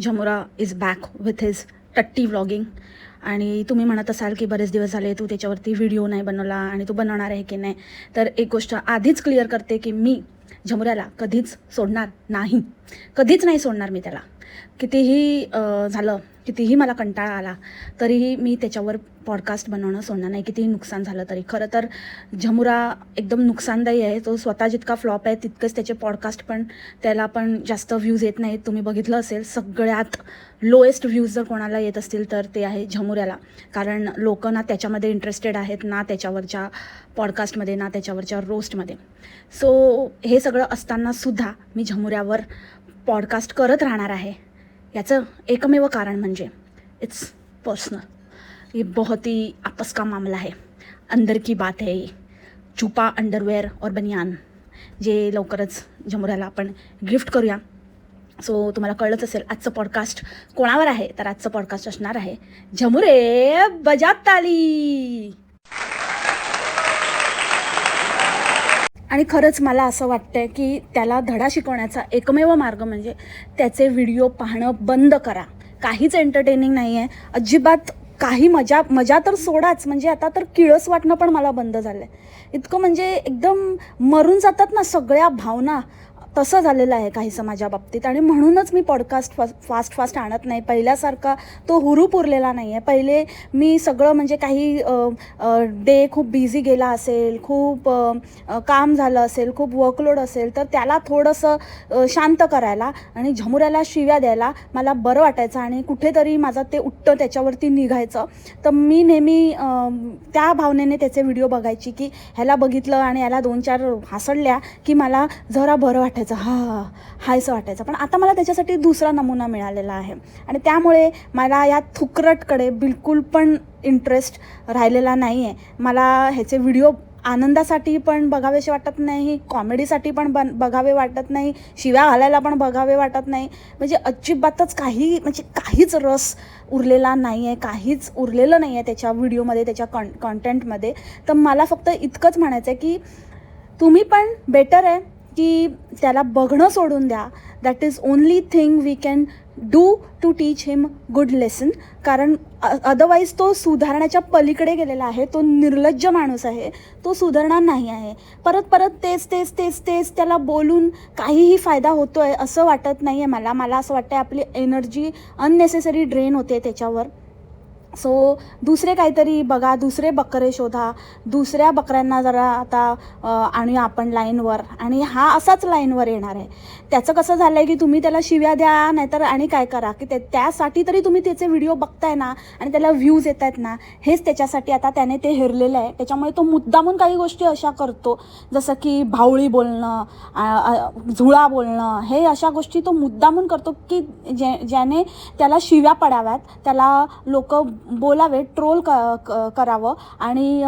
Jamura is back with his टट्टी vlogging आणि तुम्ही म्हणत असाल की बरेच दिवस झाले तू त्याच्यावरती व्हिडिओ नाही बनवला आणि तू बनवणार आहे की नाही. तर एक गोष्ट आधीच क्लिअर करते की मी झमुऱ्याला कधीच सोडणार नाही. कधीच नाही सोडणार मी त्याला. कितीही झालं कितीही मला कंटाळा आला तरीही मी त्याच्यावर पॉडकास्ट बनवणं सोडणार नाही. कितीही नुकसान झालं तरी. खरं तर झमुरा एकदम नुकसानदायी आहे. तो स्वतः जितका फ्लॉप आहे तितकंच त्याचे पॉडकास्ट पण त्याला पण जास्त व्ह्यूज येत नाहीत. तुम्ही बघितलं असेल सगळ्यात लोएस्ट व्ह्यूज जर कोणाला येत असतील तर ते आहे झमुऱ्याला कारण लोक ना त्याच्यामध्ये इंटरेस्टेड आहेत ना त्याच्यावरच्या पॉडकास्टमध्ये ना त्याच्यावरच्या रोस्टमध्ये सो हे सगळं असताना सुद्धा मी झमुऱ्यावर पॉडकास्ट करत राहणार आहे. याचं एकमेव कारण म्हणजे इट्स पर्सनल ये बहुत ही आपस का मामला है अंदर की बात है चुपा छुपा अंडरवेअर और बनियान. जे लवकरच झमुऱ्याला आपण गिफ्ट करूया. सो तुम्हाला कळलंच असेल आजचं पॉडकास्ट कोणावर आहे? तर आजचं पॉडकास्ट असणार आहे झमुरे बजात ताली आणि खरंच मला असं वाटतं आहे की त्याला धडा शिकवण्याचा एकमेव मार्ग म्हणजे त्याचे व्हिडिओ पाहणं बंद करा. काहीच एंटरटेनिंग नाही आहे अजिबात काही मजा मजा तर सोडाच. म्हणजे आता तर किळस वाटणं पण मला बंद झालं आहे इतकं म्हणजे एकदम मरून जातात ना सगळ्या भावना. तसं झालेलं आहे काही समाजाबाबतीत आणि म्हणूनच मी पॉडकास्ट फा फास्ट फास्ट आणत नाही. पहिल्यासारखा तो हुरूप उरलेला नाही आहे पहिले मी सगळं म्हणजे काही डे खूप बिझी गेला असेल खूप काम झालं असेल खूप वर्कलोड असेल तर त्याला थोडंसं शांत करायला आणि झमुऱ्याला शिव्या द्यायला मला बरं वाटायचं आणि कुठेतरी माझं ते उठतं त्याच्यावरती निघायचं. तर मी नेहमी त्या भावनेने त्याचे व्हिडिओ बघायची की ह्याला बघितलं आणि याला दोन चार हसडल्या की मला जरा बरं वाटायचं. हा हायसं वाटायचं. पण आता मला त्याच्यासाठी दुसरा नमुना मिळालेला आहे. आणि त्यामुळे मला या थुकरटकडे बिलकुल पण इंटरेस्ट राहिलेला नाही आहे मला ह्याचे व्हिडिओ आनंदासाठी पण बघावेसे वाटत नाही कॉमेडीसाठी पण बन बघावे वाटत नाही शिव्या घालायला पण बघावे वाटत नाही. म्हणजे अजिबातच काही म्हणजे काहीच रस उरलेला नाही आहे काहीच उरलेलं नाही आहे त्याच्या व्हिडिओमध्ये त्याच्या कॉन कॉन्टेंटमध्ये तर मला फक्त इतकंच म्हणायचं आहे की तुम्ही पण बेटर आहे. की त्याला बघणं सोडून द्या. That is only thing we can do to teach him good lesson कारण अदरवाईज तो सुधारण्याच्या पलीकडे गेलेला आहे. तो निर्लज्ज माणूस आहे. तो सुधारणार नाही आहे. परत परत तेच तेच तेच तेच त्याला बोलून काहीही फायदा होतो आहे असं वाटत नाही आहे मला. मला असं वाटतं आहे आपली एनर्जी अननेसेसरी ड्रेन होते त्याच्यावर. सो दुसरे काहीतरी बघा दुसरे बकरे शोधा. दुसऱ्या बकऱ्यांना जरा आता आणूया आपण लाईनवर आणि हा असाच लाईनवर येणार आहे. त्याचं कसं झालं आहे की तुम्ही त्याला शिव्या द्या नाहीतर आणि काय करा? की ते त्यासाठी तरी तुम्ही त्याचे व्हिडिओ बघताय ना आणि त्याला व्ह्यूज येत आहेत ना हेच त्याच्यासाठी आता त्याने ते हेरलेलं आहे. त्याच्यामुळे तो मुद्दामून काही गोष्टी अशा करतो. जसं की भावळी बोलणं झुळा बोलणं हे अशा गोष्टी तो मुद्दामून करतो की जे ज्याने त्याला शिव्या पडाव्यात त्याला लोक बोलावे ट्रोल क क- करावं. आणि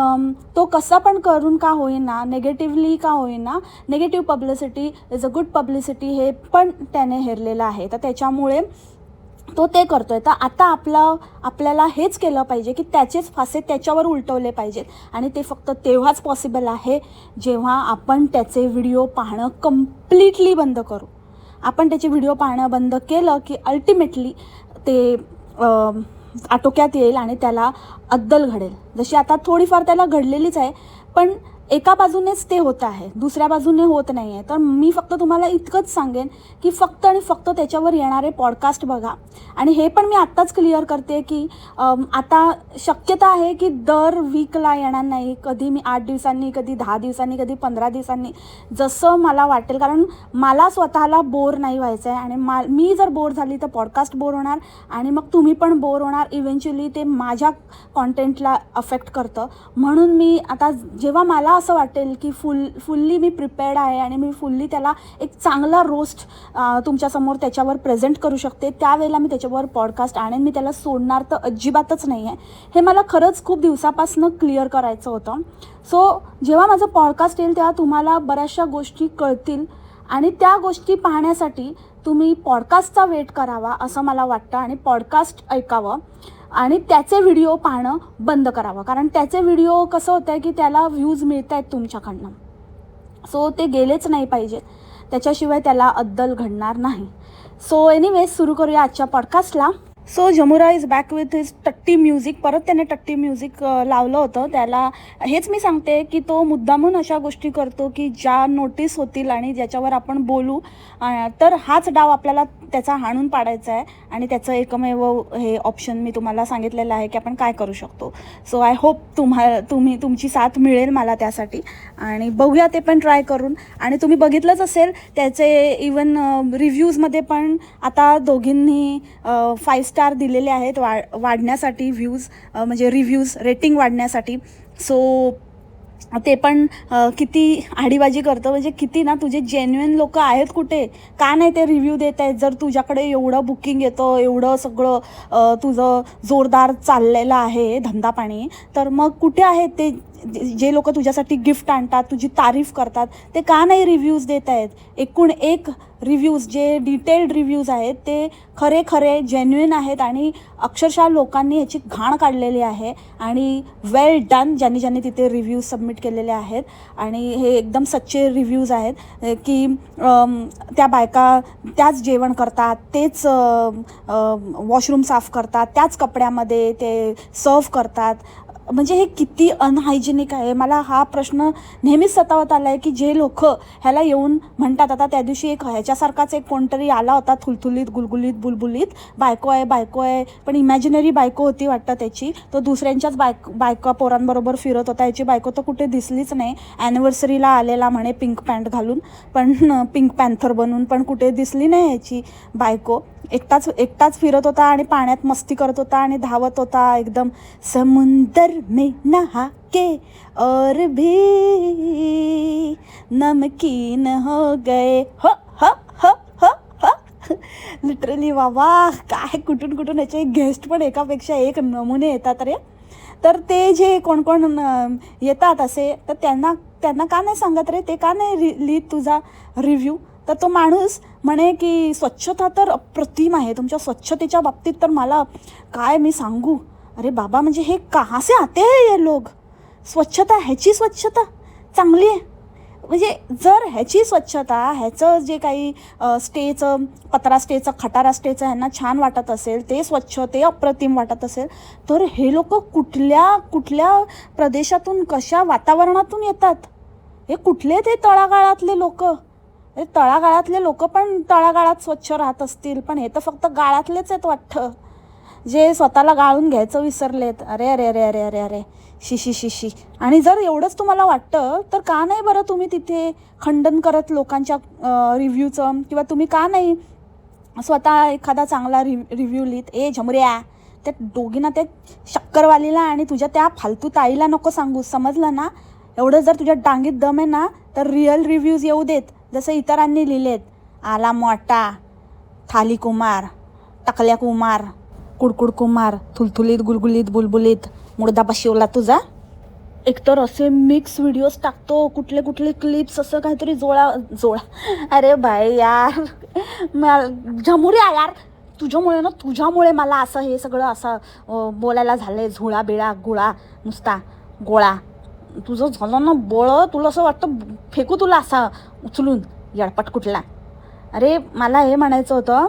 तो कसा पण करून का होईना नेगेटिव्हली का होईना negative publicity is a good publicity हे पण त्याने हेरलेलं आहे. तर त्याच्यामुळे तो ते करतो आहे तर आता आपलं आपल्याला हेच केलं पाहिजे की त्याचेच फासे त्याच्यावर उलटवले पाहिजेत. आणि ते फक्त तेव्हाच पॉसिबल आहे जेव्हा आपण त्याचे व्हिडिओ पाहणं कम्प्लिटली बंद करू. आपण त्याचे व्हिडिओ पाहणं बंद केलं की अल्टिमेटली ते आटोक्यात येईल आणि त्याला अद्दल घडेल. जशी आता थोडीफार त्याला घडलेलीच आहे पण एका बाजूनेच ते होत आहे दुसऱ्या बाजूने होत नाही आहे तर मी फक्त तुम्हाला इतकंच सांगेन की फक्त आणि फक्त त्याच्यावर येणारे पॉडकास्ट बघा. आणि हे पण मी आत्ताच क्लिअर करते की आता शक्यता आहे की दर वीकला येणार नाही. कधी मी आठ दिवसांनी कधी दहा दिवसांनी कधी पंधरा दिवसांनी. जसं मला वाटेल कारण मला स्वतःला बोर नाही व्हायचं आहे आणि मा मी जर बोर झाली तर पॉडकास्ट बोर होणार आणि मग तुम्ही पण बोर होणार. इव्हेंच्युअली ते माझ्या कॉन्टेंटला अफेक्ट करतं. म्हणून मी आता जेव्हा मला असं वाटेल की फुल फुल्ली मी प्रिपेअर्ड आहे आणि मी फुल्ली त्याला एक चांगला रोस्ट तुमच्यासमोर त्याच्यावर प्रेझेंट करू शकते. त्यावेळेला मी त्याच्यावर पॉडकास्ट आणेन. मी त्याला सोडणार तर अजिबातच नाही आहे हे मला खरंच खूप दिवसापासून क्लिअर करायचं होतं. सो जेव्हा माझं पॉडकास्ट येईल तेव्हा तुम्हाला बऱ्याचशा गोष्टी कळतील आणि त्या गोष्टी पाहण्यासाठी तुम्ही पॉडकास्टचा वेट करावा असं मला वाटतं आणि पॉडकास्ट ऐकावं. आणि त्याचे व्हिडिओ पाहणं बंद करावं. कारण त्याचे व्हिडिओ कसं होतं आहे की त्याला व्ह्यूज मिळत आहेत तुमच्याकडनं. सो ते गेलेच नाही पाहिजेत त्याच्याशिवाय त्याला अद्दल घडणार नाही. सो एनिवेज सुरू करूया आजच्या पॉडकास्टला so Jamura is back with his टट्टी म्युझिक परत त्याने टट्टी म्युझिक लावलं होतं. त्याला हेच मी सांगते की तो मुद्दामून अशा गोष्टी करतो की ज्या नोटीस होतील आणि ज्याच्यावर आपण बोलू तर हाच डाव आपल्याला त्याचा हाणून पाडायचा आहे आणि त्याचं एकमेव हे ऑप्शन मी तुम्हाला सांगितलेलं आहे की आपण काय करू शकतो. सो आय होप तुम्हा तुम्ही तुमची साथ मिळेल मला त्यासाठी. आणि बघूया ते पण ट्राय करून. आणि तुम्ही बघितलंच असेल त्याचे इवन रिव्ह्यूजमध्ये पण आता दोघींनी फाईव्ह स्टार दिलेले आहेत वा वाढण्यासाठी व्ह्यूज म्हणजे रिव्ह्यूज रेटिंग वाढण्यासाठी. सो ते पण किती आडीबाजी करतं. म्हणजे किती ना तुझे जेन्युइन लोक आहेत कुठे? का नाही ते रिव्ह्यू देत आहेत? जर तुझ्याकडे एवढं बुकिंग येतं एवढं सगळं तुझं जोरदार चाललेलं आहे धंदा पाणी तर मग कुठे आहेत ते जे- जे लोक तुझ्यासाठी गिफ्ट आणतात तुझी तारीफ करतात ते का नाही रिव्ह्यूज देत आहेत? एकूण एक रिव्ह्यूज जे डिटेल्ड रिव्ह्यूज आहेत ते खरे खरे जेन्युइन आहेत आणि अक्षरशः लोकांनी ह्याची घाण काढलेली आहे आणि वेल डन ज्यांनी ज्यांनी तिथे रिव्ह्यूज सबमिट केलेले आहेत. आणि हे एकदम सच्चे रिव्ह्यूज आहेत की त्या बायका त्याच जेवण करतात तेच वॉशरूम साफ करतात त्याच कपड्यामध्ये ते सर्व करतात. म्हणजे हे किती अनहायजेनिक आहे? मला हा प्रश्न नेहमीच सतावत आला आहे की जे लोक ह्याला येऊन म्हणतात आता त्या दिवशी एक ह्याच्यासारखाच एक कोणतरी आला होता थुलथुलीत गुलगुलीत बुलबुलीत. बायको आहे बायको आहे. पण इमॅजिनरी बायको होती वाटतं त्याची. तो दुसऱ्यांच्याच बायक बायका पोरांबरोबर फिरत होता. याची बायको तर कुठे दिसलीच नाही. ॲनिव्हर्सरीला आलेला म्हणे पिंक पॅन्ट घालून. पण पिंक पॅन्थर बनून पण कुठे दिसली नाही याची बायको. एकटाच एकटाच फिरत होता आणि पाण्यात मस्ती करत होता आणि धावत होता. एकदम समुंदर में नहा के और भी नमकीन हो गए। हो हो हो हो हो. लिटरली बाबा काय कुठून कुठून याचे गेस्ट पण एकापेक्षा एक नमुने येतात रे. तर ते जे कोण कोण येतात असे तर त्यांना त्यांना का नाही सांगत रे? ते का नाही रि लिहित तुझा रिव्ह्यू तर तो माणूस म्हणे की स्वच्छता तर अप्रतिम आहे. तुमच्या स्वच्छतेच्या बाबतीत तर मला काय मी सांगू? अरे बाबा म्हणजे हे कहाँ से आते हे ये स्वच्छता ह्याची स्वच्छता चांगली आहे. म्हणजे जर ह्याची स्वच्छता ह्याचं जे काही स्टेचं पत्रा स्टेचं खटारा स्टेचं ह्यांना छान वाटत असेल ते स्वच्छ ते अप्रतिम वाटत असेल तर हे लोक कुठल्या कुठल्या प्रदेशातून कशा वातावरणातून येतात? हे कुठले ते तळागाळातले लोक? हे तळागाळातले लोक पण तळागाळात स्वच्छ राहत असतील पण हे तर फक्त गाळातलेच आहेत वाटतं. जे स्वतःला गाळून घ्यायचं विसरलेत. अरे अरे अरे अरे अरे अरे. शिशी शिशी आणि जर एवढंच तुम्हाला वाटतं तर का नाही बरं तुम्ही तिथे खंडन करत लोकांच्या रिव्ह्यूचं किंवा तुम्ही का नाही स्वतः एखादा चांगला रिव रिव्ह्यू लिहित? ए झमऱ्या त्या दोघींना त्या शक्करवालीला आणि तुझ्या त्या फालतू ताईला नको सांगू. समजलं ना? एवढं जर तुझ्या डांगीत दम आहे ना तर रिअल रिव्ह्यूज येऊ देत. जसे इतरांनी लिहिलेत. आला मोठा थाली कुमार टकल्या कुमार. कुडकुड कुमार थुलथुलीत गुलगुलीत बुलबुलीत मुडदा शिवला तुझा? एकतर असे मिक्स व्हिडिओज टाकतो कुठले कुठले क्लिप्स असं काहीतरी जोळा जोळा. अरे बाय यार झमुऱ्या यार. तुझ्यामुळे ना तुझ्यामुळे मला असं हे सगळं असं बोलायला झालं आहे झुळा बिळा गुळा नुसता गोळा. तुझं झालं ना बोळ तुला असं वाटतं फेकू तुला असा उचलून. यडपट कुठला. अरे मला हे म्हणायचं होतं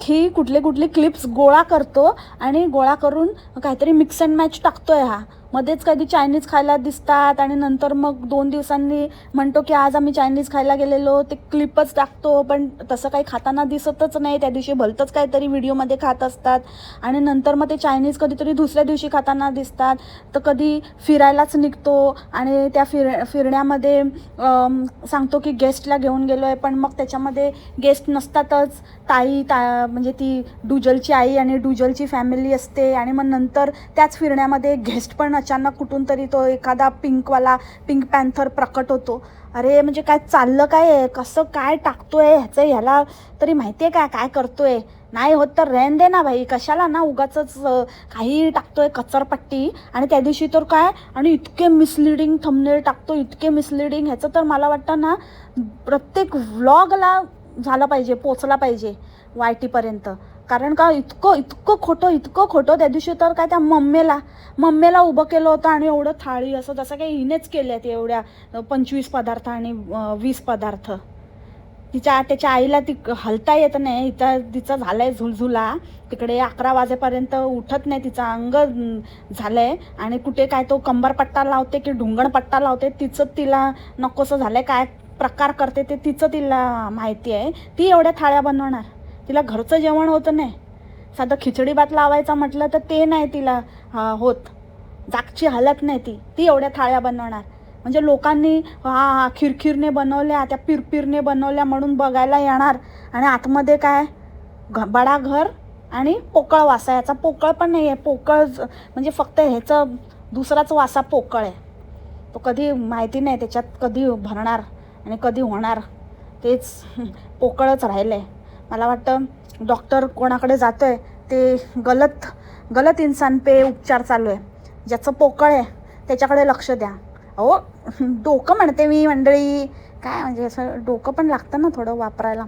की कुठले कुठले क्लिप्स गोळा करतो आणि गोळा करून काहीतरी मिक्स अँड मॅच टाकतो आहे हा. मध्येच कधी चायनीज खायला दिसतात आणि नंतर मग दोन दिवसांनी म्हणतो की आज आम्ही चायनीज खायला गेलेलो ते क्लिपच टाकतो पण तसं काही खाताना दिसतच नाही. त्या दिवशी भलतंच काहीतरी व्हिडिओमध्ये खात असतात. आणि नंतर मग ते चायनीज कधीतरी दुसऱ्या दिवशी खाताना दिसतात. तर कधी फिरायलाच निघतो आणि त्या फिर फिरण्यामध्ये सांगतो की गेस्टला घेऊन गेलो आहे पण मग त्याच्यामध्ये गेस्ट नसतातच. ताई ता म्हणजे ती डुजलची आई आणि डुजलची फॅमिली असते. आणि मग नंतर त्याच फिरण्यामध्ये गेस्ट पण अचानक कुठून तरी तो एखादा पिंकवाला पिंक पॅन्थर प्रकट होतो. अरे म्हणजे काय चाललं काय आहे कसं काय टाकतोय? ह्याचं ह्याला तरी माहिती आहे काय काय करतोय? नाही होत तर रेन दे ना भाई कशाला ना उगाच काही टाकतोय कचरपट्टी? आणि त्या दिवशी तर काय? आणि इतके मिसलिडिंग थंबनेल टाकतो इतके मिसलिडिंग ह्याचं तर मला वाटतं ना प्रत्येक व्लॉगला झाला पाहिजे पोचला पाहिजे वाय टीपर्यंत कारण का इतकं इतकं खोटं इतकं खोटं त्या दिवशी तर काय त्या मम्मेला मम्मेला उभं केलं होतं आणि एवढं थाळी असं जसं काही हिनेच केल्यात एवढ्या पंचवीस पदार्थ आणि वीस पदार्थ. तिच्या त्याच्या आईला ती हलता येत नाही इथं तिचं झालंय झुलझुला तिकडे अकरा वाजेपर्यंत उठत नाही तिचं अंग झालं झालंय आणि कुठे काय तो कंबरपट्टा लावते की ढुंगणपट्टा लावते तिचं तिला नकोसं झालंय काय प्रकार करते ते तिचं तिला माहिती आहे. ती एवढ्या थाळ्या बनवणार. तिला घरचं जेवण होतं नाही. साधं खिचडी भात लावायचा म्हटलं तर ते नाही तिला हा, होत. जागची हालत नाही ती. ती एवढ्या थाळ्या बनवणार. म्हणजे लोकांनी हा हा खिरखिरने बनवल्या त्या पिरपिरने बनवल्या म्हणून बघायला येणार. आणि आतमध्ये काय? घ बडा घर आणि पोकळ वासा. याचा पोकळ पण नाही आहे पोकळ म्हणजे फक्त ह्याचं दुसराच वासा पोकळ आहे. तो कधी माहिती नाही त्याच्यात कधी भरणार आणि कधी होणार. तेच पोकळच राहिलं आहे मला वाटतं डॉक्टर कोणाकडे जातो आहे ते गलत गलत इन्सान पे उपचार चालू आहे. ज्याचं पोकळ आहे त्याच्याकडे लक्ष द्या. अहो डोकं म्हणते मी मंडळी. काय म्हणजे असं डोकं पण लागतं ना थोडं वापरायला.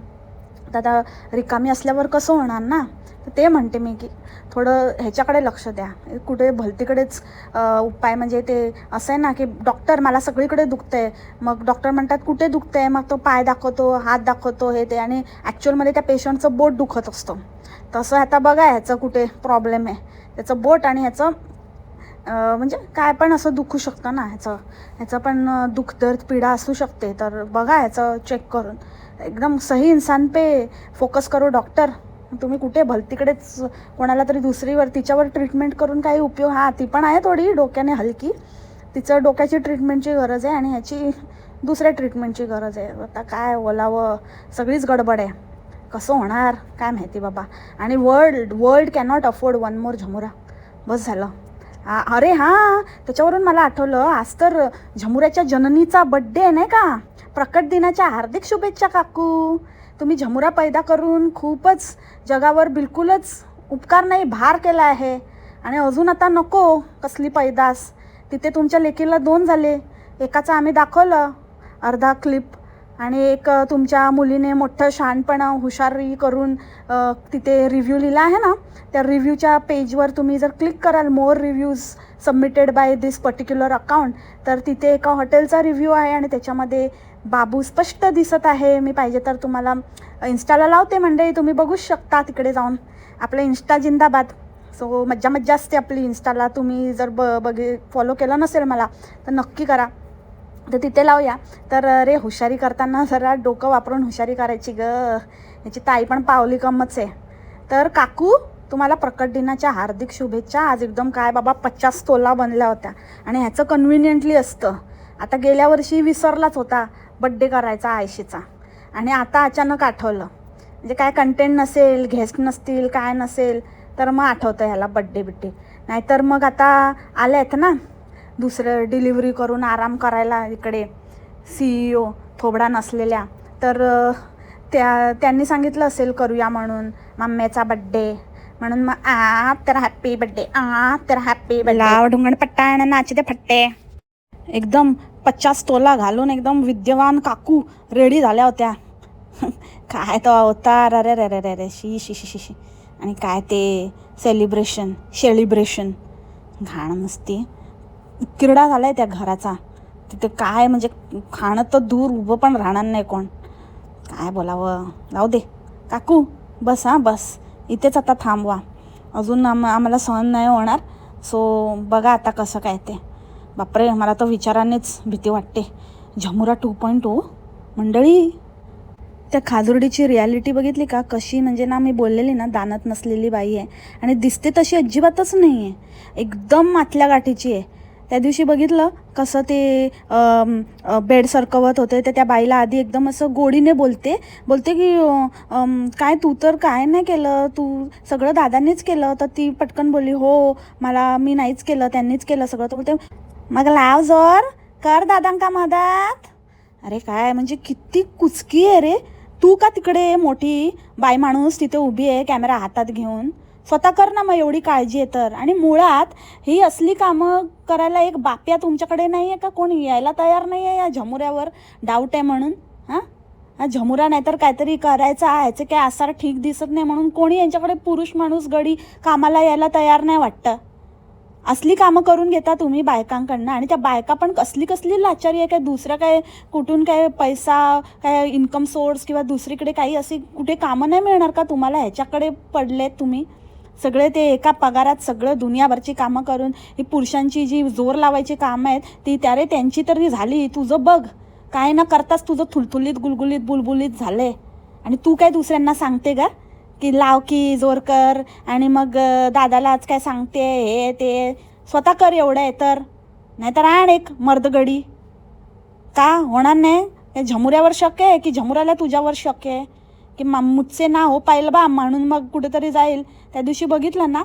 आता रिकामी असल्यावर कसं होणार ना? तर ते म्हणते मी की थोडं ह्याच्याकडे लक्ष द्या. कुठे भलतीकडेच उपाय म्हणजे ते असं आहे ना की डॉक्टर मला सगळीकडे दुखतंय. मग डॉक्टर म्हणतात कुठे दुखतंय? मग तो पाय दाखवतो हात दाखवतो हे ते. आणि ॲक्च्युअलमध्ये त्या पेशंटचं बोट दुखत असतं. तसं आता बघा ह्याचं कुठे प्रॉब्लेम आहे. त्याचं बोट आणि ह्याचं म्हणजे काय पण असं दुखू शकतं ना ह्याचं. ह्याचं पण दुखदर्द पीडा असू शकते. तर बघा ह्याचं चेक करून. एकदम सही इन्सान पे फोकस करो डॉक्टर तुम्ही कुठे भलतीकडेच कोणाला तरी दुसरीवर तिच्यावर ट्रीटमेंट करून काही उपयोग हा ती पण आहे थोडी डोक्याने हलकी. तिचं डोक्याची ट्रीटमेंटची गरज आहे आणि ह्याची दुसऱ्या ट्रीटमेंटची गरज आहे. आता काय बोलावं? सगळीच गडबड आहे. कसं होणार? काय माहिती बाबा. आणि world world cannot afford one more Jamura. बस झालं. अरे हां त्याच्यावरून मला आठवलं आज तर झमुऱ्याच्या जननीचा बड्डे आहे नाही का? प्रकट दिनाच्या हार्दिक शुभेच्छा काकू. तुम्ही झमुरा पैदा करून खूपच जगावर बिलकुलच उपकार नाही भार केला आहे. आणि अजून आता नको कसली पैदास. तिथे तुमच्या लेकीला दोन झाले. एकाचं आम्ही दाखवलं अर्धा क्लिप. आणि एक तुमच्या मुलीने मोठं शहाणपणा हुशारी करून तिथे रिव्ह्यू लिहिला आहे ना? त्या रिव्ह्यूच्या पेजवर तुम्ही जर क्लिक कराल more reviews submitted by this particular account तर तिथे एका हॉटेलचा रिव्ह्यू आहे आणि त्याच्यामध्ये बाबू स्पष्ट दिसत आहे मी पाहिजे तर तुम्हाला इन्स्टाला लावते म्हणजे तुम्ही बघूच शकता तिकडे जाऊन. आपलं इन्स्टा जिंदाबाद. सो मज्जा मज्जा असते आपली इन्स्टाला तुम्ही जर ब बघे फॉलो केलं नसेल मला तर नक्की करा. तर तिथे लावूया. तर रे हुशारी करताना जरा डोकं वापरून हुशारी करायची ग. याची ताई पण पावली कमच आहे. तर काकू तुम्हाला प्रकट दिनाच्या हार्दिक शुभेच्छा. आज एकदम काय बाबा पचास तोला बनल्या होत्या. आणि ह्याचं कन्व्हिनियंटली असतं. आता गेल्या वर्षी विसरलाच होता. बड्डे करायचा आयशीचा. आणि आता अचानक आठवलं. म्हणजे काय कंटेंट नसेल गेस्ट नसतील काय नसेल तर मग आठवतं ह्याला बड्डे बिड्डे नाहीतर मग आता आले आहेत ना दुसरं डिलिव्हरी करून आराम करायला इकडे सी ई ओ थोबडा नसलेल्या. तर त्या त्यांनी सांगितलं असेल करूया म्हणून मम्मीचा बड्डे म्हणून मग आ तर हॅप्पी बड्डे आ तर हॅप्पी लाव ढुंगण पट्टा आणि ते फट्टे. एकदम पचास तोला घालून एकदम विद्यवान काकू रेडी झाल्या होत्या. काय तो अवतार अरे रे रे रे रे शी शी शी शी शी. आणि काय ते? सेलिब्रेशन सेलिब्रेशन घाण नसती. किरडा आहे त्या घराचा. तिथे काय? म्हणजे खाणं तर दूर उभं पण राहणार नाही कोण. काय बोलावं? जाऊ दे. काकू बस हां बस. इथेच आता थांबवा. अजून आम आम्हाला सहन नाही होणार. सो बघा आता कसं काय ते. बापरे मला तर विचारानेच भीती वाटते. झमुरा टू पॉईंट टू मंडळी त्या खाजुर्डीची रियालिटी बघितली का? कशी? म्हणजे ना मी बोललेली ना दानत नसलेली बाई आहे. आणि दिसते तशी अजिबातच नाही आहे एकदम मातल्या गाठीची आहे. त्या दिवशी बघितलं कसं ते बेड सरकवत होते. तर त्या बाईला आधी एकदम असं गोडीने बोलते. बोलते की काय तू तर काय नाही केलं? तू सगळं दादांनीच केलं? तर ती पटकन बोलली हो मला मी नाहीच केलं त्यांनीच केलं सगळं. तर बोलते मग लाव जोर. कर दादांका मदत. अरे काय म्हणजे किती कुचकी आहे रे. तू का तिकडे मोठी? बाई माणूस तिथे उभी आहे कॅमेरा हातात घेऊन. स्वतः कर ना मग एवढी काळजी आहे तर. आणि मुळात ही असली कामं करायला एक बाप्या तुमच्याकडे नाही आहे का? कोणी यायला तयार नाही आहे या झमुऱ्यावर? डाऊट आहे म्हणून. हां? हा झमुरा नाहीतर काहीतरी करायचं आहे. ह्याचे काय आसार ठीक दिसत नाही म्हणून कोणी यांच्याकडे पुरुष माणूस गडी कामाला यायला तयार नाही वाटतं? असली कामं करून घेता तुम्ही बायकांकडनं आणि त्या बायका पण कसली कसली लाचारी आहे काय दुसरं काय कुठून काय पैसा काय इन्कम सोर्स किंवा दुसरीकडे काही अशी कुठे कामं नाही मिळणार का तुम्हाला? ह्याच्याकडे पडलेत तुम्ही. सगळे ते एका पगारात सगळं दुनियाभरची कामं करून ही पुरुषांची जी जोर लावायची कामं आहेत ती त्यारे त्यांची तरी झाली. तुझं बघ काय न करताच तुझं थुलथुलीत गुलगुलीत बुलबुलीत झालंय. आणि तू काय दुसऱ्यांना सांगते का? की लाव की जोर कर. आणि मग दादाला आज काय सांगते हे ते. स्वतः कर एवढं आहे तर. नाहीतर आण एक मर्दगडी का? होणार नाही? हे झमुऱ्यावर शक्य आहे की झमुऱ्याला तुझ्यावर शक्य आहे? की मा मुझसे ना हो पाहिलं बा म्हणून मग कुठेतरी जाईल. त्या दिवशी बघितलं ना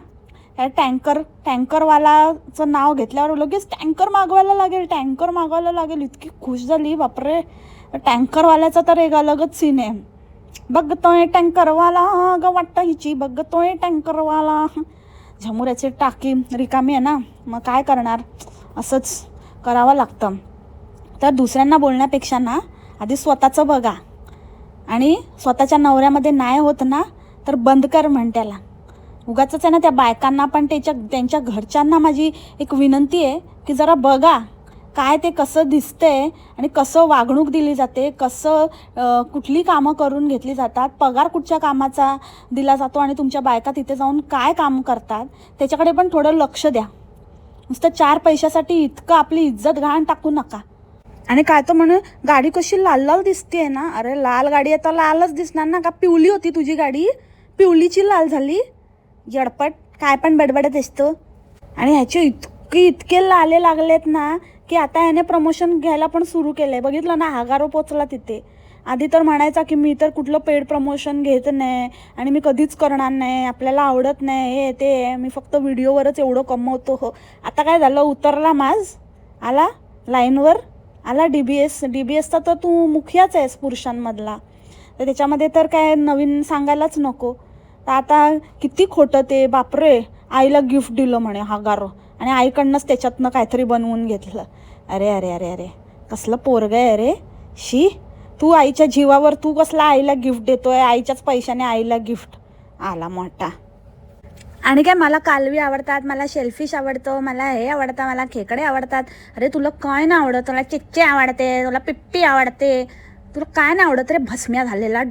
या टँकर टँकरवालाचं नाव घेतल्यावर लगेच टँकर मागवायला लागेल टँकर मागवायला लागेल. इतकी खुश झाली बापरे. टँकरवाल्याचा तर एक अलगच सीन आहे. बघतोय टँकरवाला ग वाटतं हिची बघतोय टँकरवाला. झमुऱ्याचे टाकी रिकामी आहे ना मग काय करणार? असंच करावं लागतं. तर दुसऱ्यांना बोलण्यापेक्षा ना आधी स्वतःचं बघा. आणि स्वतःच्या नवऱ्यामध्ये नाही होत ना तर बंद कर म्हण त्याला. उगाच आहे ना त्या बायकांना पण त्याच्या त्यांच्या घरच्यांना माझी एक विनंती आहे की जरा बघा. काय ते कसं दिसतंय आणि कसं वागणूक दिली जाते कसं कुठली कामं करून घेतली जातात पगार कुठच्या कामाचा दिला जातो आणि तुमच्या बायका तिथे जाऊन काय काम करतात त्याच्याकडे पण थोडं लक्ष द्या. नुसतं चार पैशासाठी इतकं आपली इज्जत घाण टाकू नका. आणि काय तर म्हणून गाडी कशी लाल लाल दिसते ना. अरे लाल गाडी आहे तर लालच दिसणार ना का? पिवली होती तुझी गाडी. पिवलीची लाल झाली. जडपट काय पण बडबडत असतो आणि ह्याचे इतके इतके लाले लागलेत ना की आता ह्याने प्रमोशन घ्यायला पण सुरू केलं आहे बघितलं ना हागारो पोचला तिथे. आधी तर म्हणायचा की मी तर कुठलं पेड प्रमोशन घेत नाही आणि मी कधीच करणार नाही. आपल्याला आवडत नाही. हे ते मी फक्त व्हिडिओवरच एवढं कमवतो. हो. आता काय झालं? उतरला माज. आला? लाईनवर? आला D B S D B एसचा तर तू मुखियाच आहेस पुरुषांमधला. तर त्याच्यामध्ये तर काय नवीन सांगायलाच नको. तर आता किती खोटं ते. बापरे! आईला गिफ्ट दिलं म्हणे हा गारो आणि आईकडनंच त्याच्यातनं काहीतरी बनवून घेतलं. अरे अरे अरे अरे कसलं पोरग आहे अरे शी तू आईच्या जीवावर तू कसला आईला गिफ्ट देतोय? आईच्याच पैशाने आईला गिफ्ट आला मोठा. आणि काय मला कालवी आवडतात मला शेल्फिश आवडतं मला हे आवडतं मला खेकडे आवडतात. अरे तुला काय नाही आवडत? तुला चिच्चे आवडते तुला पिप्पी आवडते. तुला काय नाही आवडत रे? भस्म्या झालेला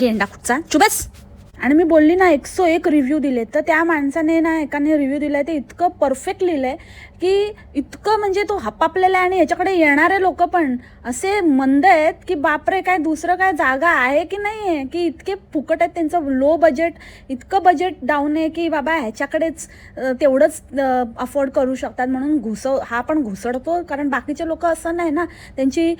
गेंडा कुठचा? चुबस! आणि मी बोलली ना एकसो एक रिव्ह्यू दिले तर त्या माणसाने ना एकाने रिव्ह्यू दिलाय ते इतकं परफेक्ट लिहिलं आहे की इतकं म्हणजे तो हपापलेला आहे आणि याच्याकडे येणारे लोक पण असे मंद आहेत की बापरे काय दुसरं काय जागा आहे की नाही आहे की इतके फुकट आहेत त्यांचं लो बजेट इतकं बजेट डाऊन आहे की बाबा ह्याच्याकडेच तेवढंच अफोर्ड करू शकतात म्हणून घुसव हा पण घुसडतो. कारण बाकीचे लोक असं नाही ना त्यांची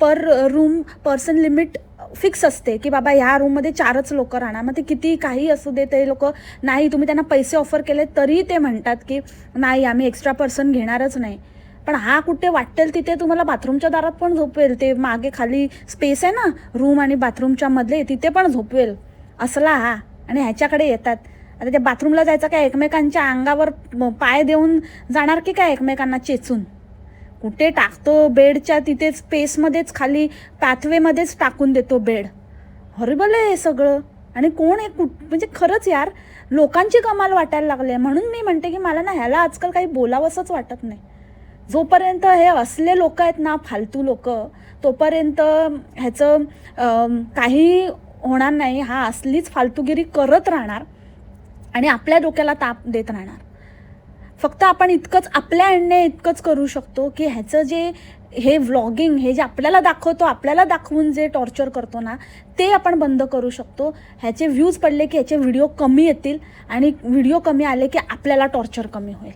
per room person limit fix असते की बाबा ह्या रूममध्ये चारच लोक राहणार. मग ते किती काही असू दे ते लोक नाही तुम्ही त्यांना पैसे ऑफर केले तरी ते म्हणतात की नाही आम्ही एक्स्ट्रा पर्सन घेणारच नाही. पण हा कुठे वाटेल तिथे तुम्हाला बाथरूमच्या दारात पण झोपवेल ते मागे खाली स्पेस आहे ना रूम आणि बाथरूमच्या मधले तिथे पण झोपवेल असला हा. आणि ह्याच्याकडे येतात. आता त्या बाथरूमला जायचं काय? एकमेकांच्या अंगावर पाय देऊन जाणार की काय एकमेकांना चेचून? कुठे टाकतो बेडच्या तिथे स्पेसमध्येच खाली पॅथवेमध्येच टाकून देतो बेड. हॉरिबल आहे हे सगळं. आणि कोण आहे कुठ म्हणजे खरंच यार लोकांची कमाल वाटायला लागली म्हणून मी म्हणते की मला ना ह्याला आजकाल काही बोलावंसंच वाटत नाही. जोपर्यंत हे असले लोक आहेत ना फालतू लोक तोपर्यंत ह्याचं काही होणार नाही. हा असलीच फालतूगिरी करत राहणार आणि आपल्या डोक्याला ताप देत राहणार. फक्त आपण इतकंच आपल्या एंडने इतकंच करू शकतो की ह्याचं जे हे व्लॉगिंग हे जे आपल्याला दाखवतो आपल्याला दाखवून जे टॉर्चर करतो ना ते आपण बंद करू शकतो. ह्याचे व्ह्यूज पडले की ह्याचे व्हिडिओ कमी येतील आणि व्हिडिओ कमी आले की आपल्याला टॉर्चर कमी होईल.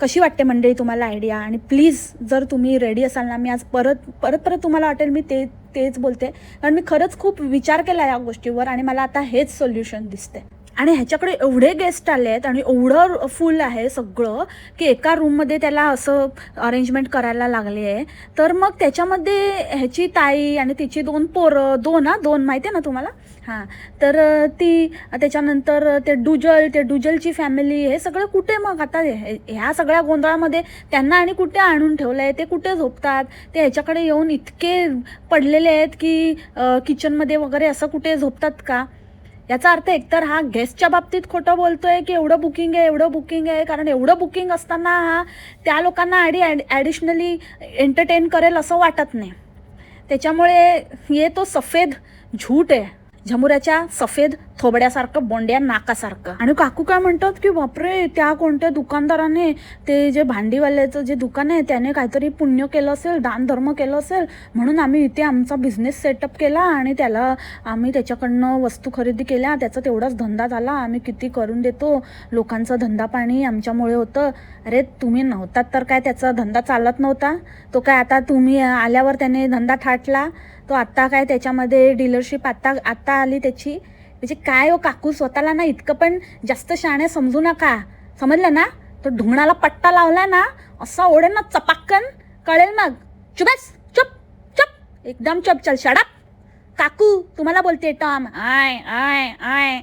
कशी वाटते मंडळी तुम्हाला आयडिया आणि प्लीज जर तुम्ही रेडी असाल ना मी आज परत परत परत तुम्हाला वाटेल मी ते तेच बोलते. कारण मी खरंच खूप विचार केला या गोष्टीवर आणि मला आता हेच सोल्युशन दिसते आणि ह्याच्याकडे एवढे गेस्ट आले आहेत आणि एवढं फुल आहे सगळं की एका रूममध्ये त्याला असं अरेंजमेंट करायला लागले आहे. तर मग त्याच्यामध्ये ह्याची ताई आणि तिची दोन पोरं दोन हा दोन माहिती आहे ना तुम्हाला? हां. तर ती त्याच्यानंतर ते डुजल ते डुजलची फॅमिली हे सगळं कुठे मग? आता हे- ह्या सगळ्या गोंधळामध्ये त्यांना आणि कुठे आणून ठेवलं आहे ते कुठे झोपतात? ते ह्याच्याकडे येऊन इतके पडलेले आहेत की किचनमध्ये वगैरे असं कुठे झोपतात का? याचा अर्थ एकतर हा गेस्टच्या बाबतीत खोटं बोलतोय की एवढं बुकिंग आहे एवढं बुकिंग आहे कारण एवढं बुकिंग असताना हा त्या लोकांना ॲडी ॲडिशनली एंटरटेन करेल असं वाटत नाही. त्याच्यामुळे हे तो सफेद झूट आहे. झमुऱ्याच्या सफेद थोबड्यासारखं बोंड्या नाकासारखं. आणि काकू काय म्हणतात की बापरे त्या कोणत्या दुकानदाराने ते जे भांडीवाल्याचं जे दुकान आहे त्याने काहीतरी पुण्य केलं असेल दानधर्म केलं असेल म्हणून आम्ही इथे आमचा बिझनेस सेटअप केला आणि त्याला आम्ही त्याच्याकडनं वस्तू खरेदी केल्या त्याचा तेवढाच धंदा झाला आम्ही किती करून देतो लोकांचा धंदा पाणी आमच्यामुळे होतं. अरे तुम्ही नव्हतात तर काय त्याचा धंदा चालत नव्हता? तो काय आता तुम्ही आल्यावर त्याने धंदा थाटला? तो आत्ता काय त्याच्यामध्ये डीलरशिप आत्ता आत्ता आली त्याची? म्हणजे काय हो काकू स्वतःला ना इतकं पण जास्त शाणे समजू नका. समजलं ना? तो ढुंगणाला पट्टा लावला ना असा ओढेल ना चपाक्कन. कळेल मग? चुबस चुप चुप. एकदम चुप चल शडप काकू तुम्हाला बोलते टॉम. I I I.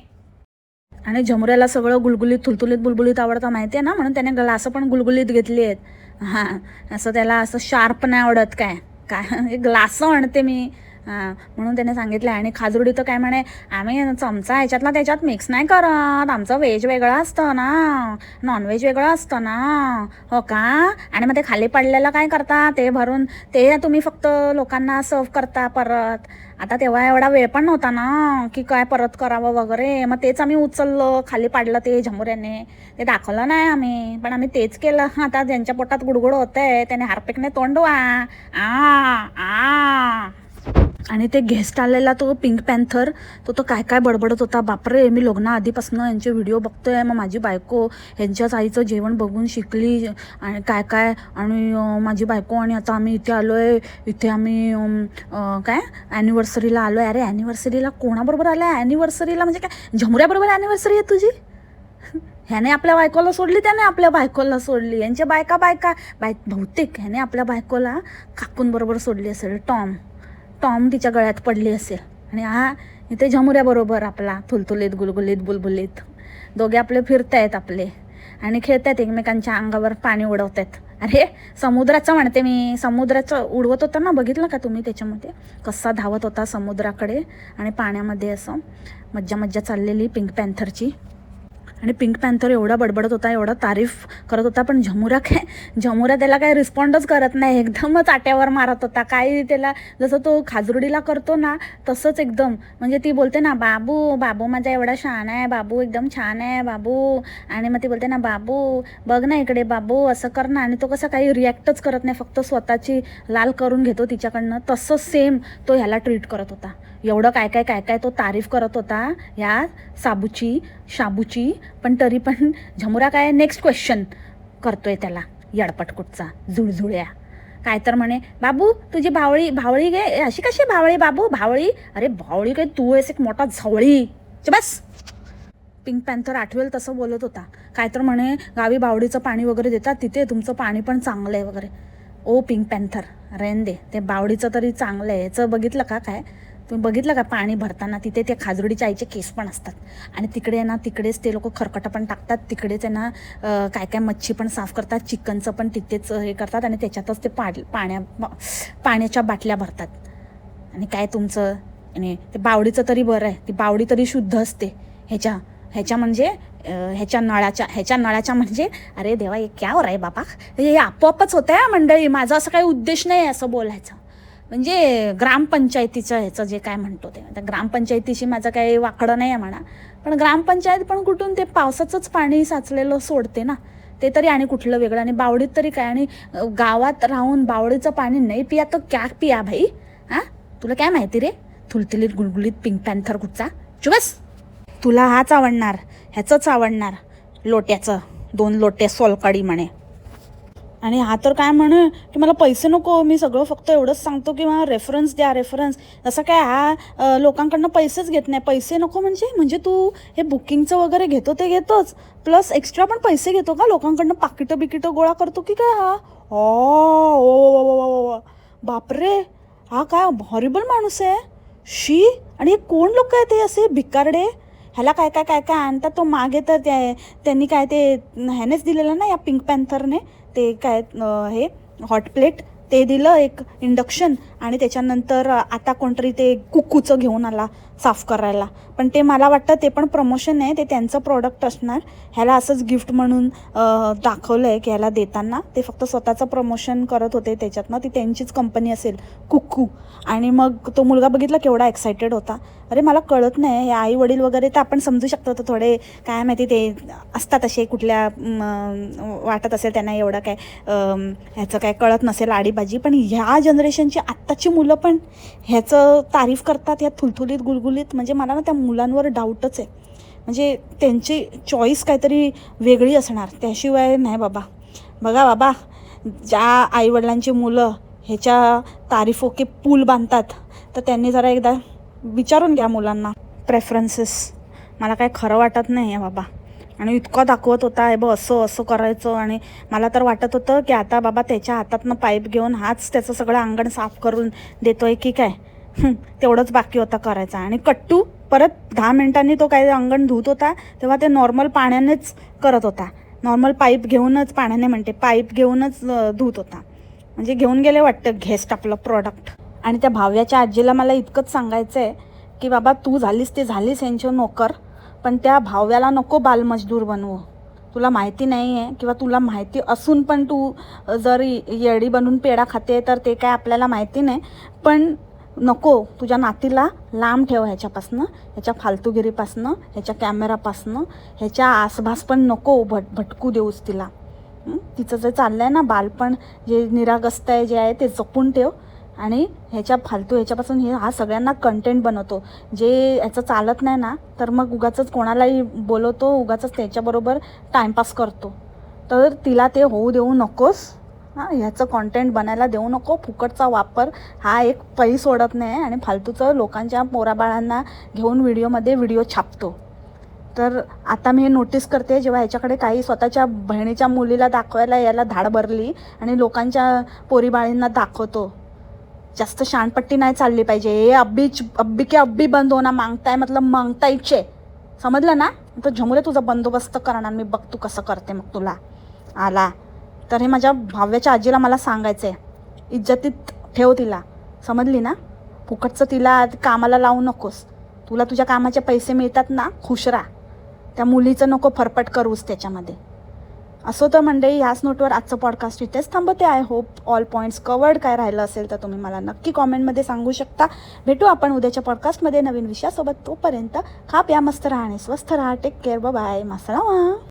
आणि झमुऱ्याला सगळं गुलगुलीत थुलथुलीत बुलबुलीत आवडतं माहिती आहे ना? म्हणून त्याने ग्लासं पण गुलगुलीत घेतली आहेत. हां असं त्याला असं शार्प नाही आवडत काय? काय ग्लासं आणते मी. हां म्हणून त्याने सांगितलं. आणि खाजुर्डी तर काय म्हणे आम्ही चमचा ह्याच्यातला त्याच्यात मिक्स नाही करत. आमचं व्हेज वेगळं असतं ना. नॉनव्हेज वेगळं असतं ना. हो का? आणि मग ते खाली पडलेलं काय करता? ते भरून ते तुम्ही फक्त लोकांना सर्व करता परत. आता तेव्हा एवढा वेळ पण नव्हता ना की काय परत करावं वगैरे. मग तेच आम्ही उचललं खाली पाडलं ते झमुऱ्याने. ते दाखवलं नाही आम्ही पण आम्ही तेच केलं. आता ज्यांच्या पोटात गुडगुड होतंय त्याने हार्पिकने तोंड वा. आ आ. आणि ते गेस्ट आलेला तो पिंक पॅन्थर तो तर काय काय बडबडत होता. बापरे मी लग्नाआधीपासनं आधीपासून यांचे व्हिडिओ बघतोय. मग माझी बायको ह्यांच्याच आईचं जेवण बघून शिकली आणि काय काय आणि माझी बायको आणि आता आम्ही इथे आलो आहे इथे आम्ही काय? ॲनिव्हर्सरीला आलो आहे अरे ॲनिव्हर्सरीला कोणाबरोबर आलं आहे ॲनिव्हर्सरीला म्हणजे काय? झमुऱ्याबरोबर ॲनिव्हर्सरी आहे तुझी? ह्याने आपल्या बायकोला सोडली त्याने आपल्या बायकोला सोडली. यांच्या बायका बायका बाय बहुतेक ह्याने आपल्या बायकोला काकूंबरोबर सोडली असेल. टॉम. टॉम तिच्या गळ्यात पडली असेल. आणि हा इथे झमुऱ्याबरोबर आपला थुलथुलीत गुलगुलीत बुलबुलीत. दोघे आपले फिरतायत आपले. आणि खेळतायत एकमेकांच्या अंगावर पाणी उडवतायत. अरे समुद्राचं म्हणते मी. समुद्राचं उडवत होता ना? बघितलं का तुम्ही त्याच्यामध्ये? कसा धावत होता समुद्राकडे आणि पाण्यामध्ये असं मज्जा मज्जा चाललेली पिंक पॅन्थरची. आणि पिंक पॅन्थर एवढा बडबडत होता एवढा तारीफ करत होता पण झमुरा काय झमुरा त्याला काय रिस्पॉन्डच करत नाही. एकदमच आट्यावर मारत होता. काय त्याला जसं तो खाजरुडीला करतो ना तसंच एकदम. म्हणजे ती बोलते ना बाबू बाबू माझा एवढा छान आहे बाबू एकदम छान आहे बाबू. आणि मग ती बोलते ना बाबू बघ ना इकडे बाबू असं कर ना. आणि तो कसं काही रिॲक्टच करत नाही फक्त स्वतःची लाल करून घेतो तिच्याकडनं. तसं सेम तो ह्याला ट्रीट करत होता. एवढं काय काय काय काय तो तारीफ करत होता ह्या साबूची शाबूची. पण तरी पण झमुरा काय नेक्स्ट क्वेश्चन करतोय त्याला यडपटकुटचा झुळझुळ्या. काय तर म्हणे बाबू तुझी भावळी भावळी गे अशी कशी भावळी बाबू? भावळी अरे भावळी काय तू आहेस एक मोठा झवळी. बस. पिंक पॅन्थर आठवेल तसं बोलत होता. काय तर म्हणे गावी बावडीचं पाणी वगैरे देतात तिथे तुमचं पाणी पण चांगलं आहे वगैरे. ओ पिंक पॅन्थर रेन दे ते बावडीचं तरी चांगलं आहे. याचं बघितलं का काय? तुम्ही बघितलं का पाणी भरताना तिथे ते खाजरुडीच्या आईचे केस पण असतात. आणि तिकडे ना तिकडेच ते लोक खरकटं पण टाकतात. तिकडे त्यांना काय काय मच्छी पण साफ करतात. चिकनचं पण तिथेच हे करतात आणि त्याच्यातच ते पाड पाण्या पाण्याच्या बाटल्या भरतात. आणि काय तुमचं? आणि ते बावडीचं तरी बरं आहे. ती बावडी तरी शुद्ध असते. ह्याच्या ह्याच्या म्हणजे ह्याच्या नळाच्या ह्याच्या नळाच्या म्हणजे अरे देवा हे क्या हो रे बाबा? हे आपोआपच होतं आहे मंडळी. माझा असं काही उद्देश नाही आहे असं बोलायचं. म्हणजे ग्रामपंचायतीचं ह्याचं जे काय म्हणतो ते. आता ग्रामपंचायतीशी माझं काही वाकडं नाही आहे म्हणा. पण ग्रामपंचायत पण कुठून ते पावसाचंच पाणी साचलेलं सोडते ना. ते तरी आणि कुठलं वेगळं. आणि बावडीत तरी काय आणि गावात राहून बावडीचं पाणी नाही पिया तर क्या पिया भाई? हां? तुला काय माहिती रे? थुलथुलीत गुलगुलीत पिंक पॅन्थर कुठचा? चुबस तुला हाच आवडणार ह्याचंच आवडणार लोट्याचं. दोन लोटे सोलकडी म्हणे. आणि हा तर काय म्हणे की मला पैसे नको मी सगळं फक्त एवढंच सांगतो की मला रेफरन्स द्या रेफरन्स असं काय हा लोकांकडनं पैसेच घेत नाही. पैसे नको म्हणजे? म्हणजे तू हे बुकिंगचं वगैरे घेतो ते घेतोच. प्लस एक्स्ट्रा पण पैसे घेतो का? लोकांकडनं पाकिटं बिकिटं गोळा करतो की काय हा? ओ ओ, बापरे! हा काय हॉरिबल माणूस आहे. शी! आणि हे कोण लोक आहेत ते असे भिकारडे? ह्याला काय काय काय काय आणतात? तो मागे तर त्या त्यांनी काय ते ह्यानेच दिलेलं ना या पिंक पॅन्थरने? ते काय हे हॉट प्लेट ते दिलं एक इंडक्शन आणि त्याच्यानंतर आता कोणतरी ते कुक्कूचं घेऊन आला साफ करायला. पण ते मला वाटतं ते पण प्रमोशन आहे ते त्यांचं प्रॉडक्ट असणार. ह्याला असंच गिफ्ट म्हणून दाखवलं आहे की ह्याला देताना. ते फक्त स्वतःचं प्रमोशन करत होते त्याच्यातनं. ती त्यांचीच कंपनी असेल कुक्कू आणि मग तो मुलगा बघितला केवढा एक्सायटेड होता. अरे मला कळत नाही हे आई वडील वगैरे तर आपण समजू शकतो तर थोडे काय माहिती ते असतात असे कुठल्या वाटत असेल त्यांना एवढं काय ह्याचं काय कळत नसेल आडीबाजी. पण ह्या जनरेशनची आत्ता आत्ताची मुलं पण ह्याचं तारीफ करतात ह्या थुलथुलीत गुलगुलीत म्हणजे मला ना त्या मुलांवर डाऊटच आहे. म्हणजे त्यांची चॉईस काहीतरी वेगळी असणार. त्याशिवाय नाही बाबा. बघा बाबा ज्या आईवडिलांची मुलं ह्याच्या तारीफोके पूल बांधतात तर त्यांनी जरा एकदा विचारून घ्या मुलांना. प्रेफरन्सेस मला काय खरं वाटत नाही आहे बाबा. आणि इतका दाखवत होता हे बघ असं असं करायचं. आणि मला तर वाटत होतं की आता बाबा त्याच्या हातातनं पाईप घेऊन हाच त्याचं सगळं अंगण साफ करून देतोय की काय? तेवढंच बाकी होता करायचा. आणि कट्टू परत दहा मिनिटांनी तो काय अंगण धुत होता तेव्हा ते नॉर्मल पाण्यानेच करत होता. नॉर्मल पाईप घेऊनच पाण्याने म्हणते पाईप घेऊनच धुत होता. म्हणजे घेऊन गेले वाटतं घेस्ट आपलं प्रॉडक्ट आणि त्या भाव्याच्या आजीला मला इतकंच सांगायचं आहे की बाबा तू झालीस ते झालीस यांचे नोकर. पण त्या भाव्याला नको बालमजदूर बनवू. तुला माहिती नाही आहे किंवा तुला माहिती असून पण तू जर येडी बनून पेढा खाते तर ते काय आपल्याला माहिती नाही. पण नको तुझ्या नातीला लांब ठेव ह्याच्यापासनं ह्याच्या फालतूगिरीपासनं ह्याच्या कॅमेरापासनं ह्याच्या आसपास पण नको भट भटकू देऊस तिला. तिचं जे चाललं आहे ना बालपण जे निरागस्त आहे जे आहे ते जपून ठेव. आणि ह्याच्या फालतू ह्याच्यापासून हे हा सगळ्यांना कंटेंट बनवतो. जे ह्याचं चालत नाही ना तर मग उगाचंच कोणालाही बोलवतो उगाचंच त्याच्याबरोबर टाईमपास करतो. तर तिला ते होऊ देऊ नकोस. हां ह्याचं कॉन्टेंट बनायला देऊ नको. फुकटचा वापर हा एक पै सोडत नाही आणि फालतूचं लोकांच्या पोराबाळांना घेऊन व्हिडिओमध्ये व्हिडिओ छापतो. तर आता मी हे नोटीस करते जेव्हा ह्याच्याकडे काही स्वतःच्या बहिणीच्या मुलीला दाखवायला याला धाड भरली आणि लोकांच्या पोरीबाळींना दाखवतो जास्त शानपट्टी नाही चालली पाहिजे. हे अब्बी अब्बी के अब्बी बंद होणार मागताय मतलब मागतायचे. समजलं ना? तर झमुले तुझा बंदोबस्त करणार मी बघ तू कसं करते मग तुला. आला. तर हे माझ्या भाव्याच्या आजीला मला सांगायचं आहे इज्जतीत ठेव तिला. समजली ना? फुकटचं तिला कामाला लावू नकोस. तुला तुझ्या कामाचे पैसे मिळतात ना? खुश राहा. त्या मुलीचं नको फरफट करूस त्याच्यामध्ये. असो तर मंडळी ह्याच नोटवर आजचं पॉडकास्ट इथेच थांबते. I hope all points covered काय राहिलं असेल तर तुम्ही मला नक्की कॉमेंटमध्ये सांगू शकता. भेटू आपण उद्याच्या पॉडकास्टमध्ये नवीन विषयासोबत. तोपर्यंत खा प्या मस्त राहा आणि स्वस्थ राहा. Take care bye Masla